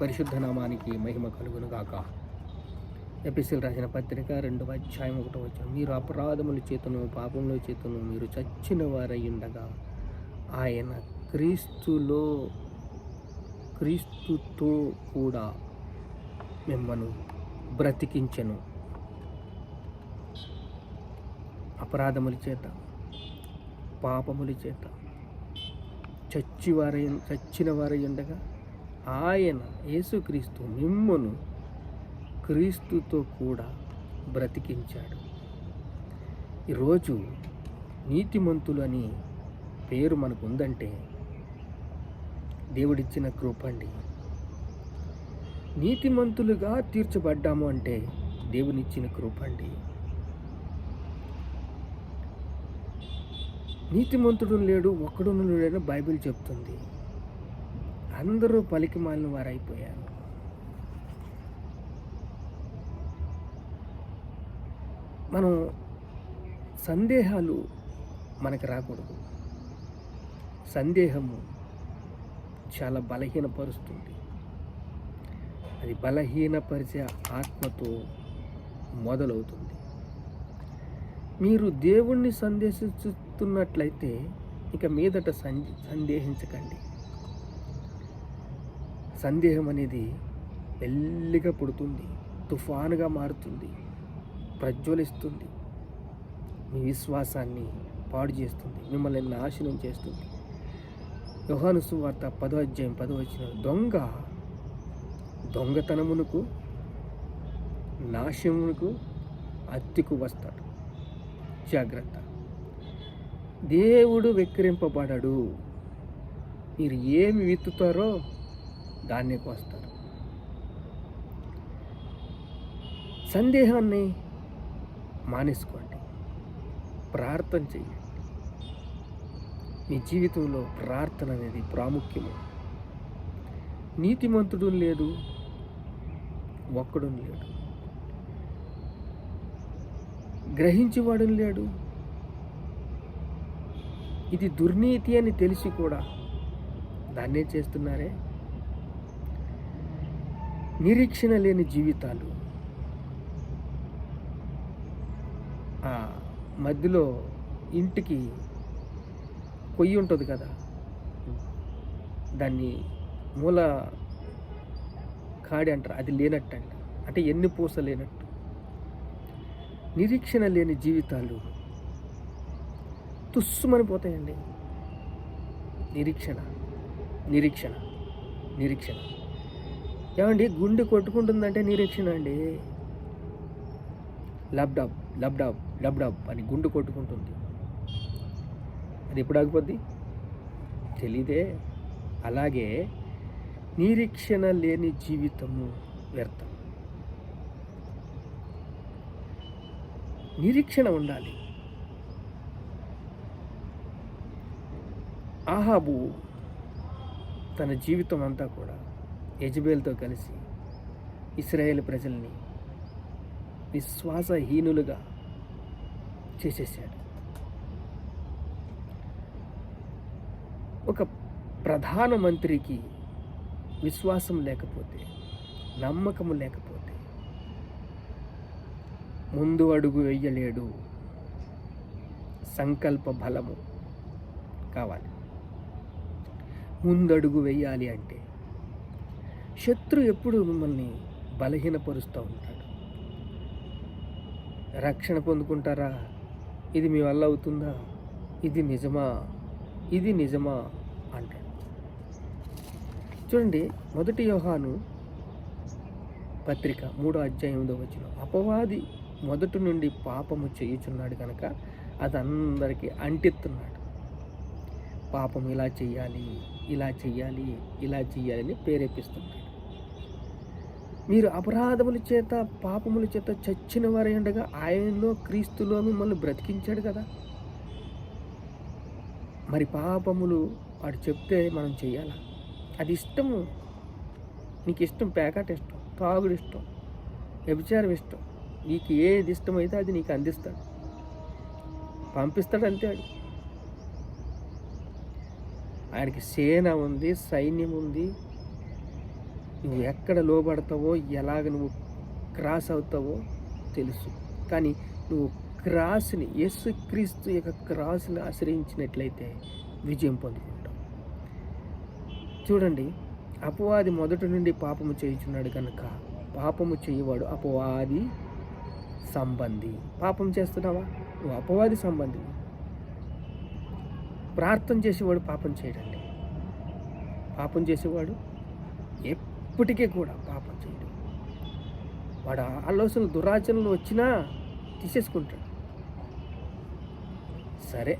పరిశుద్ధ నామానికి మహిమ కలుగునుగాక. ఎపిసిల్ రాసిన పత్రిక రెండు అధ్యాయం ఒకటో వచ్చిన మీరు అపరాధముల చేతను పాపముల చేతను మీరు చచ్చిన వారై ఉండగా ఆయన క్రీస్తులో క్రీస్తుతో కూడా మిమ్మను బ్రతికించెను. అపరాధముల చేత పాపముల చేత చచ్చివారై చచ్చిన వారై ఉండగా ఆయన యేసుక్రీస్తు మిమ్మను క్రీస్తుతో కూడా బ్రతికించాడు. ఈరోజు నీతిమంతులు అని పేరు మనకు ఉందంటే దేవుడిచ్చిన కృపండి. నీతిమంతులుగా తీర్చబడ్డాము అంటే దేవునిచ్చిన కృపండి. నీతిమంతుడు లేడు ఒక్కడును లేడని బైబిల్ చెప్తుంది. అందరూ పలికి మాలిన వారైపోయారు. మనం సందేహాలు మనకు రాకూడదు. సందేహము చాలా బలహీనపరుస్తుంది. అది బలహీనపరిచే ఆత్మతో మొదలవుతుంది. మీరు దేవుణ్ణి సందేశిస్తున్నట్లయితే ఇక మీదట సందే సందేహించకండి. సందేహం అనేది మెల్లిగా పుడుతుంది తుఫానుగా మారుతుంది ప్రజ్వలిస్తుంది. మీ విశ్వాసాన్ని పాడు చేస్తుంది మిమ్మల్ని నాశనం చేస్తుంది. యోహాను సువార్త పదో అధ్యాయం పదో వచ్చిన దొంగ దొంగతనమునకు నాశమునకు అత్తికు వస్తాడు. జాగ్రత్త. దేవుడు వెక్కిరింపబడడు. మీరు ఏమి విత్తుతారో దాన్ని కోస్తారు సందేహాన్ని మానేసుకోండి. ప్రార్థన చేయండి. మీ జీవితంలో ప్రార్థన అనేది ప్రాముఖ్యము. నీతిమంతుడు లేదు ఒక్కడు లేడు. గ్రహించేవాడు లేడు. ఇది దుర్నీతి అని తెలిసి కూడా దాన్నే చేస్తున్నారే? నిరీక్షణ లేని జీవితాలు. ఆ మధ్యలో ఇంటికి కొయ్యి ఉంటుంది కదా. దాన్ని మూల కాడి అంటారు. అది లేనట్టు అంట అంటే ఎన్ని పూస లేనట్టు. నిరీక్షణ లేని జీవితాలు తుస్సుమని పోతాయండి. నిరీక్షణ నిరీక్షణ నిరీక్షణ. ఏమండి గుండె కొట్టుకుంటుందంటే నిరీక్షణ అండి? లబ్డాబ్ లబ్డాబ్ లబ్డాబ్ అని గుండు కొట్టుకుంటుంది. అది ఎప్పుడు ఆగిపోద్ది? తెలియదే అలాగే నిరీక్షణ లేని జీవితము వ్యర్థం. నిరీక్షణ ఉండాలి. ఆహాబు తన జీవితం అంతా కూడా యజబేల్తో కలిసి ఇస్రాయేల్ ప్రజల్ని విశ్వాసహీనులుగా చేసేసాడు ఒక ప్రధానమంత్రికి విశ్వాసం లేకపోతే నమ్మకము లేకపోతే ముందు అడుగు వెయ్యలేడు సంకల్ప బలము కావాలి. ముందడుగు వెయ్యాలి అంటే శత్రు ఎప్పుడు మిమ్మల్ని బలహీనపరుస్తూ ఉంటాడు. రక్షణ పొందుకుంటారా? ఇది మీ వల్ల అవుతుందా? ఇది నిజమా? ఇది నిజమా? అంటాడు. చూడండి మొదటి యోహాను పత్రిక మూడో అధ్యాయం ఎనిమిదో వచ్చిన అపవాది మొదటి నుండి పాపము చేయుచున్నాడు కనుక అది అందరికీ అంటిస్తున్నాడు పాపం ఇలా చేయాలి ఇలా చేయాలి ఇలా చేయాలని ప్రేరేపిస్తున్నాడు. మీరు అపరాధముల చేత పాపముల చేత చచ్చిన వారై ఉండగా ఆయనలో క్రీస్తులో మిమ్మల్ని బ్రతికించాడు కదా. మరి పాపములు వాడు చెప్తే మనం చేయాలా? అది ఇష్టము. నీకు ఇష్టం ప్యాకెట్ ఇష్టం తాగుడు ఇష్టం వ్యభిచారం ఇష్టం. నీకు ఏది ఇష్టమైతే అది నీకు అందిస్తాడు. పంపిస్తాడు అంతే అది ఆయనకి సేన ఉంది సైన్యం ఉంది నువ్వు ఎక్కడ లోబడతావో ఎలాగ నువ్వు క్రాస్ అవుతావో తెలుసు. కానీ నువ్వు క్రాస్ని యేసుక్రీస్తు యొక్క క్రాస్ని ఆశ్రయించినట్లయితే విజయం పొందుకుంటావు. చూడండి అపవాది మొదటి నుండి పాపము చేయుచున్నాడు కనుక పాపము చేయవాడు అపవాది సంబంధి. పాపం చేస్తున్నావా? నువ్వు అపవాది సంబంధి. ప్రార్థన చేసేవాడు పాపం చేయడండి. పాపం చేసేవాడు ఇప్పటికీ కూడా పాపం చేయడు. వాడు ఆలోచనలు దురాచనలు వచ్చినా తీసేసుకుంటాడు. సరే.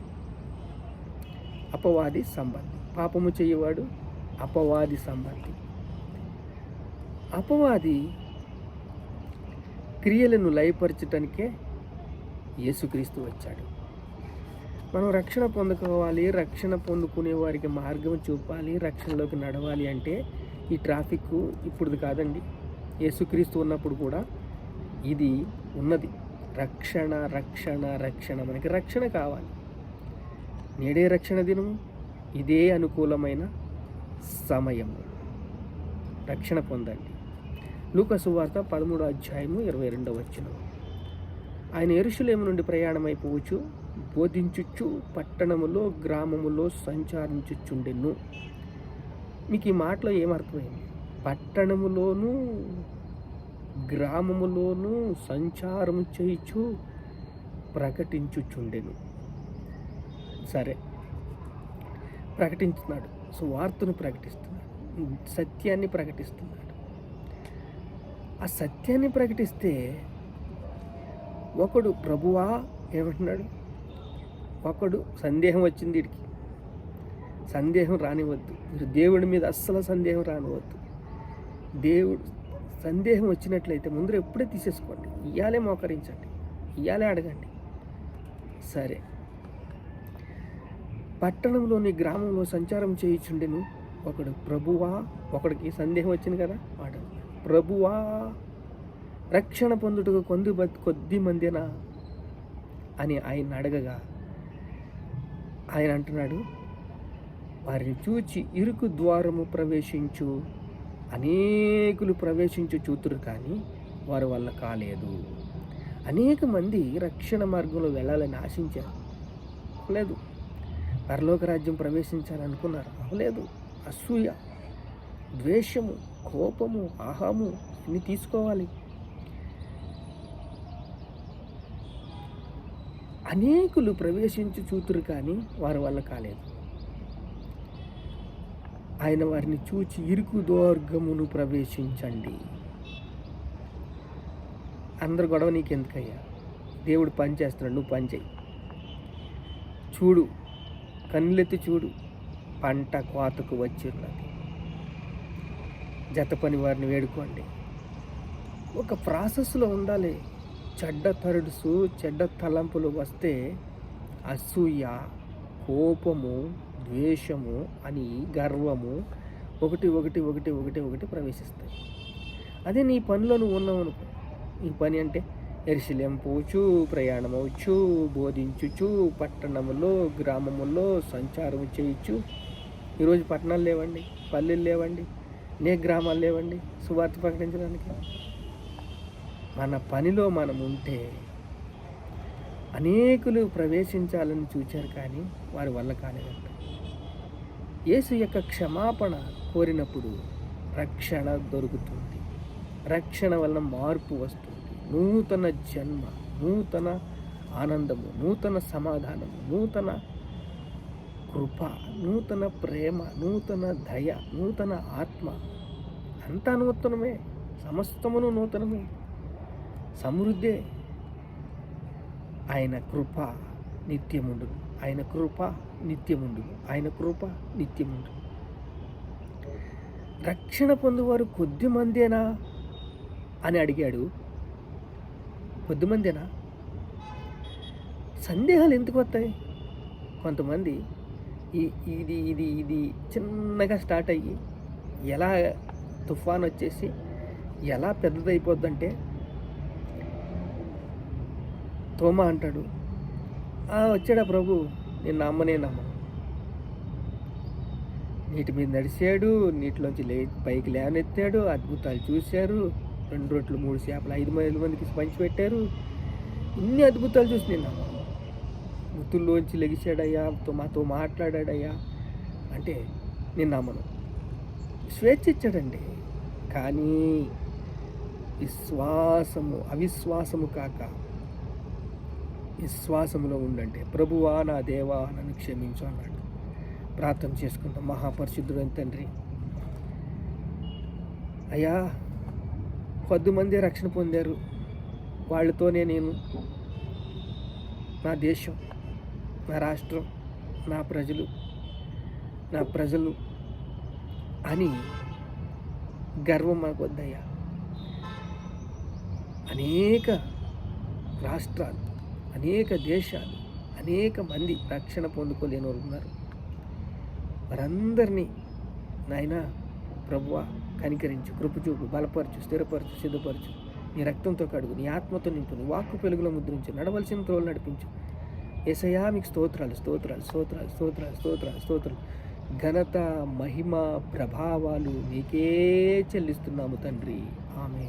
అపవాది సంబంధి. పాపము చేయవాడు అపవాది సంబంధి. అపవాది క్రియలను లయపరచటానికే యేసుక్రీస్తు వచ్చాడు. మనం రక్షణ పొందుకోవాలి రక్షణ పొందుకునే వారికి మార్గం చూపాలి రక్షణలోకి నడవాలి అంటే ఈ ట్రాఫిక్ ఇప్పుడుది కాదండి. యేసుక్రీస్తు ఉన్నప్పుడు కూడా ఇది ఉన్నది. రక్షణ రక్షణ రక్షణ మనకి రక్షణ కావాలి. నేడే రక్షణ దినం ఇదే అనుకూలమైన సమయం రక్షణ పొందండి. లూకసు వార్త పదమూడో అధ్యాయము ఇరవై రెండవ వచ్చిన ఆయన ఎరుషులేము నుండి ప్రయాణమైపోవచ్చు బోధించుచ్చు పట్టణములో గ్రామములో సంచారించుచుండెను. మీకు ఈ మాటలో ఏమర్థమైంది పట్టణములోను గ్రామములోను సంచారం చేయిచు ప్రకటించుచుండెను. సరే. ప్రకటించున్నాడు. సువార్తను ప్రకటిస్తున్నాడు. సత్యాన్ని ప్రకటిస్తున్నాడు. ఆ సత్యాన్ని ప్రకటిస్తే ఒకడు ప్రభువా? ఏమంటున్నాడు? ఒకడు సందేహం వచ్చింది వీడికి సందేహం రానివద్దు. మీరు దేవుడి మీద అస్సలు సందేహం రానివద్దు. దేవుడు సందేహం వచ్చినట్లయితే ముందర ఎప్పుడే తీసేసుకోండి. ఇయ్యాలే మోకరించండి. ఇయ్యాలే అడగండి. సరే. పట్టణంలోని గ్రామంలో సంచారం చేయుచుండెను ఒకడు. ప్రభువా ఒకడికి సందేహం వచ్చింది కదా వాడు ప్రభువా రక్షణ పొందుటకు కొంది కొద్ది మందినా అని ఆయన అడగగా ఆయన అంటున్నాడు వారిని చూచి ఇరుకు ద్వారము ప్రవేశించు. అనేకులు ప్రవేశించు చూతురు కానీ వారి వల్ల కాలేదు. అనేక మంది రక్షణ మార్గంలో వెళ్ళాలని ఆశించారు. లేదు పరలోక రాజ్యం ప్రవేశించాలనుకున్నారు అవలేదు. అసూయ ద్వేషము కోపము ఆహాము ఇన్ని తీసుకోవాలి. అనేకులు ప్రవేశించి చూతురు కానీ వారి వల్ల కాలేదు. ఆయన వారిని చూచి ఇరుకు దోర్గమును ప్రవేశించండి. అందరు గొడవ నీకెందుకయ్యా? దేవుడు పని చేస్తున్నాడు నువ్వు పని చేయి చూడు కన్నులెత్తి చూడు పంట కోతకు వచ్చిన్నది జత పని వారిని వేడుకోండి. ఒక ప్రాసెస్లో ఉండాలి. చెడ్డ తరుడుసు చెడ్డ తలంపులు వస్తే అసూయ కోపము ద్వేషము అని గర్వము ఒకటి ఒకటి ఒకటి ఒకటి ఒకటి ప్రవేశిస్తాయి. అదే నీ పనిలో నువ్వు ఉన్నావు అనుకో. ఈ పని అంటే ఎరిశిలేం పోవచ్చు ప్రయాణం అవచ్చు బోధించుచు పట్టణములో గ్రామములో సంచారం చేయొచ్చు ఈరోజు పట్టణాలు లేవండి పల్లెలు లేవండి నే గ్రామాలు లేవండి సువార్త ప్రకటించడానికి. మన పనిలో మనం ఉంటే అనేకులు ప్రవేశించాలని చూచారు కానీ వారి వల్ల కాలేదంట యేసు యొక్క క్షమాపణ కోరినప్పుడు రక్షణ దొరుకుతుంది. రక్షణ వలన మార్పు వస్తుంది. నూతన జన్మ నూతన ఆనందము నూతన సమాధానము నూతన కృప నూతన ప్రేమ నూతన దయ నూతన ఆత్మ అంతా నూతనమే. సమస్తమును నూతనమే. సమృద్ధే. ఆయన కృప నిత్యముండు ఆయన కృప నిత్యముండు. ఆయన కృప నిత్యముండు. రక్షణ పొందువారు కొద్ది మందేనా? అని అడిగాడు. కొద్దిమందేనా సందేహాలు ఎందుకు వస్తాయి? కొంతమంది ఈ ఇది ఇది ఇది చిన్నగా స్టార్ట్ అయ్యి ఎలా తుఫాన్ వచ్చేసి ఎలా పెద్దదైపోద్దంటే తోమ అంటాడు. వచ్చాడా ప్రభు? నేను నమ్మనే నమ్మను. నీటి మీద నడిచాడు నీటిలోంచి లే పైకి లేవనెత్తాడు అద్భుతాలు చూశారు. రెండు రొట్లు మూడు చేపలు ఐదు మంది మందికి పంచిపెట్టారు ఇన్ని అద్భుతాలు చూసి నేను ముత్తుల్లోంచి లెగిశాడయ్యా తో మాతో మాట్లాడాడయ్యా. అంటే నేను నమ్మను. స్వేచ్ఛ ఇచ్చాడండి. కానీ విశ్వాసము అవిశ్వాసము కాక విశ్వాసంలో ఉండండి. ప్రభువా నా దేవా నన్ను క్షమించు అన్నాడు. ప్రార్థన చేసుకుంటాం మహాపరిశుద్ధుడైన తండ్రి అయ్యా కొద్దిమంది రక్షణ పొందారు. వాళ్ళతోనే నేను నా దేశం నా రాష్ట్రం నా ప్రజలు నా ప్రజలు అని గర్వం మాకు వద్దయ్యా. అనేక రాష్ట్రాలు అనేక దేశాలు అనేక మంది రక్షణ పొందుకోలేని వాళ్ళు ఉన్నారు. వారందరినీ నాయన ప్రభువ కనికరించు కృపచూపు బలపరచు స్థిరపరచు సిద్ధపరచు. నీ రక్తంతో కడుగు నీ ఆత్మతో నింపు నీ వాక్కు పెలుగులో ముద్రించు నడవలసిన త్రోలు నడిపించు. ఏసయా మీకు స్తోత్రాలు స్తోత్రాలు స్తోత్రాలు స్తోత్రాలు స్తోత్రాలు స్తోత్రాలు. ఘనత మహిమ ప్రభావాలు మీకే చెల్లిస్తున్నాము తండ్రి. ఆమె